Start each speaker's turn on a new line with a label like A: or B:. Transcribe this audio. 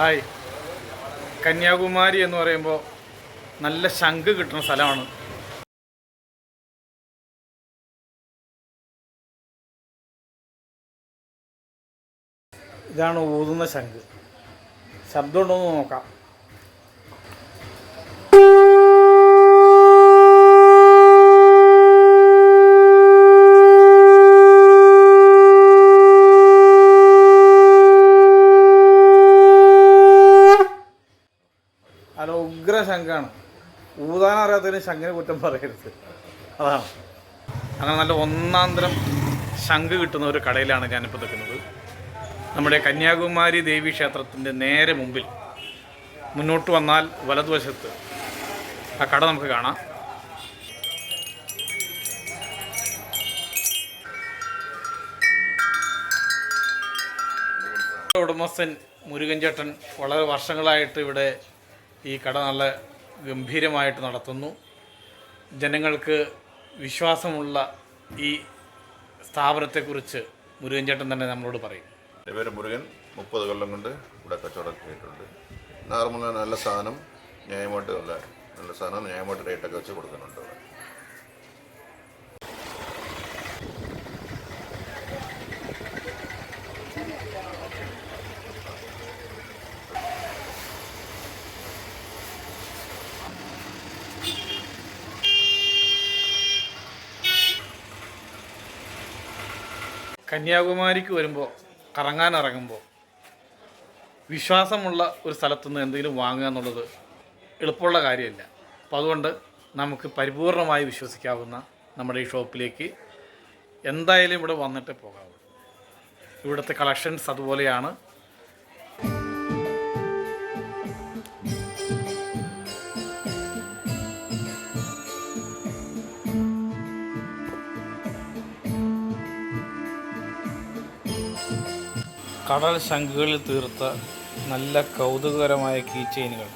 A: Hi. Kanyakumari എന്ന് പറയുമ്പോൾ നല്ല ശംഖ് കിട്ടുന്ന സ്ഥലമാണ്. ഇതാണ് ഊതുന്ന ശംഖ്. ശബ്ദമുണ്ടോ എന്ന് നോക്കാം. അല്ല ഉഗ്ര ശങ്കാണ് ഊതാൻ അറിയാത്തതിന് കുറ്റം പറയരുത്. അതാണ്. അങ്ങനെ നല്ല ഒന്നാന്തരം തരം ശംഖ് കിട്ടുന്ന ഒരു കടയിലാണ് ഞാനിപ്പോൾ നിൽക്കുന്നത്. നമ്മുടെ കന്യാകുമാരി ദേവി ക്ഷേത്രത്തിന്റെ നേരെ മുമ്പിൽ മുന്നോട്ട് വന്നാൽ വലതുവശത്ത് ആ കട നമുക്ക് കാണാം. ഉടമസ്ഥൻ മുരുകൻ ചേട്ടൻ വളരെ വർഷങ്ങളായിട്ട് ഇവിടെ ഈ കട നല്ല ഗംഭീരമായിട്ട് നടത്തുന്നു. ജനങ്ങൾക്ക് വിശ്വാസമുള്ള ഈ സ്ഥാപനത്തെക്കുറിച്ച് മുരുകൻ ചേട്ടൻ തന്നെ നമ്മളോട് പറയും.
B: എന്റെ പേര് മുരുകൻ. മുപ്പത് കൊല്ലം കൊണ്ട് ഇവിടെ കച്ചവടം ചെയ്തിട്ടുണ്ട്. നോർമൽ നല്ല സാധനം ന്യായമായിട്ട് നല്ല നല്ല സാധനം ന്യായമായിട്ട് റേറ്റൊക്കെ വെച്ച് കൊടുക്കുന്നുണ്ട്
A: കന്യാകുമാരിക്ക് വരുമ്പോൾ കറങ്ങാൻ ഇറങ്ങുമ്പോൾ വിശ്വാസമുള്ള ഒരു സ്ഥലത്തുനിന്ന് എന്തെങ്കിലും വാങ്ങുക എന്നുള്ളത് എളുപ്പമുള്ള കാര്യമല്ല. അപ്പോൾ അതുകൊണ്ട് നമുക്ക് പരിപൂർണമായി വിശ്വസിക്കാവുന്ന നമ്മുടെ ഈ ഷോപ്പിലേക്ക് എന്തായാലും ഇവിടെ വന്നിട്ട് പോകാവൂ. ഇവിടുത്തെ കളക്ഷൻസ് അതുപോലെയാണ്. കടൽ ശംഖുകളിൽ തീർത്ത നല്ല കൗതുകകരമായ കീ ചെയിനുകൾ